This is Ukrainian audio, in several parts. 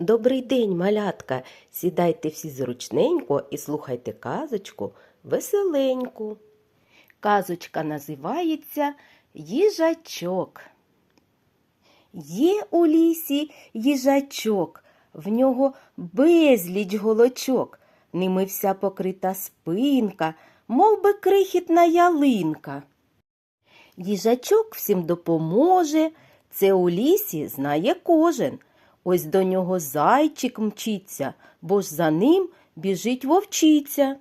Добрий день, малятка. Сідайте всі зручненько і слухайте казочку веселеньку. Казочка називається Їжачок. Є у лісі їжачок, в нього безліч голочок, ними вся покрита спинка, мов би крихітна ялинка. Їжачок всім допоможе, це у лісі знає кожен. Ось до нього зайчик мчиться, бо ж за ним біжить вовчиця.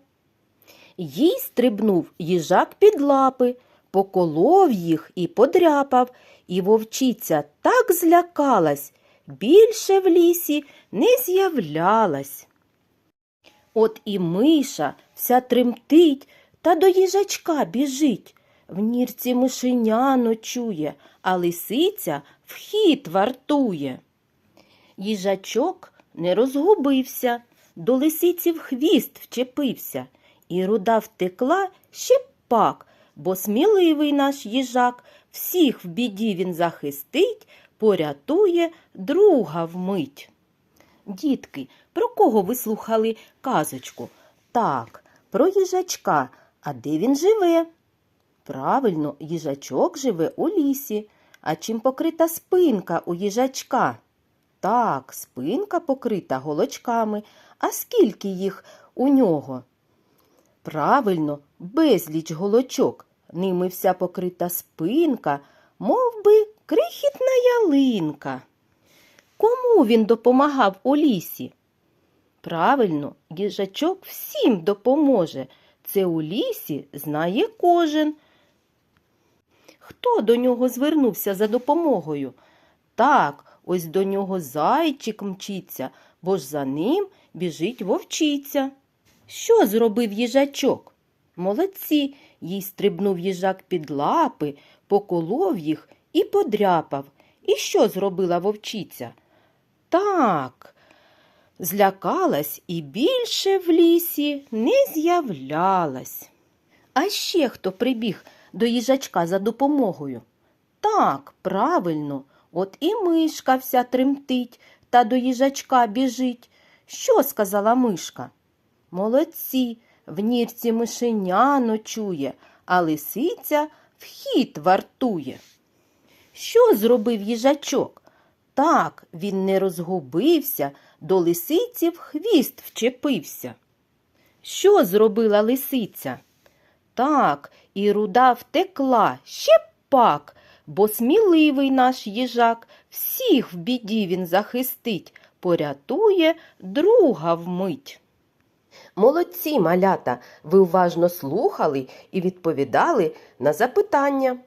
Їй стрибнув їжак під лапи, поколов їх і подряпав, і вовчиця так злякалась, більше в лісі не з'являлась. От і миша вся тремтить та до їжачка біжить. В нірці мишеня ночує, а лисиця вхід вартує. Їжачок не розгубився, до лисиці в хвіст вчепився, і руда втекла ще пак, бо сміливий наш їжак, всіх в біді він захистить, порятує друга вмить. Дітки, про кого ви слухали казочку? Так, про їжачка. А де він живе? Правильно, їжачок живе у лісі. А чим покрита спинка у їжачка? Так, спинка покрита голочками. А скільки їх у нього? Правильно, безліч голочок. Ними вся покрита спинка, мов би крихітна ялинка. Кому він допомагав у лісі? Правильно, їжачок всім допоможе. Це у лісі знає кожен. Хто до нього звернувся за допомогою? Так, ось до нього зайчик мчиться, бо ж за ним біжить вовчиця. Що зробив їжачок? Молодці, їй стрибнув їжак під лапи, поколов їх і подряпав. І що зробила вовчиця? Так, злякалась і більше в лісі не з'являлась. А ще хто прибіг до їжачка за допомогою? Так, правильно, от і мишка вся тремтить та до їжачка біжить. Що сказала мишка? Молодці, в нірці мишеня ночує, а лисиця вхід вартує. Що зробив їжачок? Так, він не розгубився, до лисиці в хвіст вчепився. Що зробила лисиця? Так, і руда втекла ще пак, бо сміливий наш їжак, всіх в біді він захистить, порятує друга вмить. Молодці, малята, ви уважно слухали і відповідали на запитання.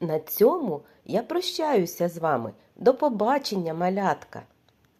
На цьому я прощаюся з вами. До побачення, малятка!